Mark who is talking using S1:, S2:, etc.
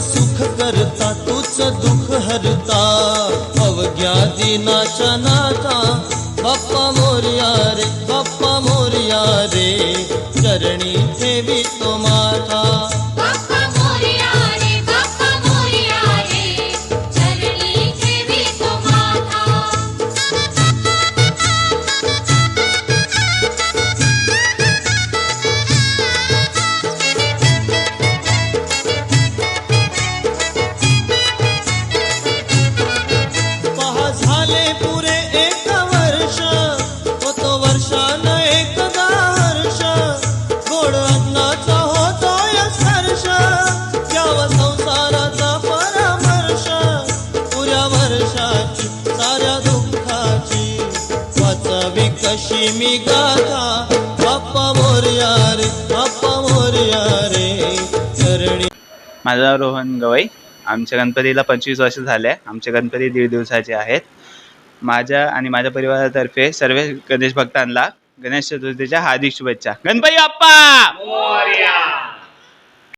S1: सुख करता तूच दुःख हरता। अवघ्या दिनाच्या नाथा बाप्पा मोर्या रे बाप्पा मोर्या रे। चरणी ठेवी तो झाले पुरे एक वर्ष. होतो वर्षान एकदा हर्ष. गोड अन्नाचा होतोय स्पर्श याव संसाराचा परामर्श. पुऱ्या वर्षाची साऱ्या दुःखाची. वाचावी कशी मी गाथा. बाप्पा मोरया रे बाप्पा मोरया रे. चरणी
S2: माझं रोहन गवई. आमच्या गणपतीला पंचवीस वर्ष झाले. आमचे गणपती दीड दिवसाचे आहेत. माझ्या आणि माझ्या परिवारातर्फे सर्व गणेश भक्तांना गणेश चतुर्थीच्या हार्दिक शुभेच्छा. गणपती बाप्पा!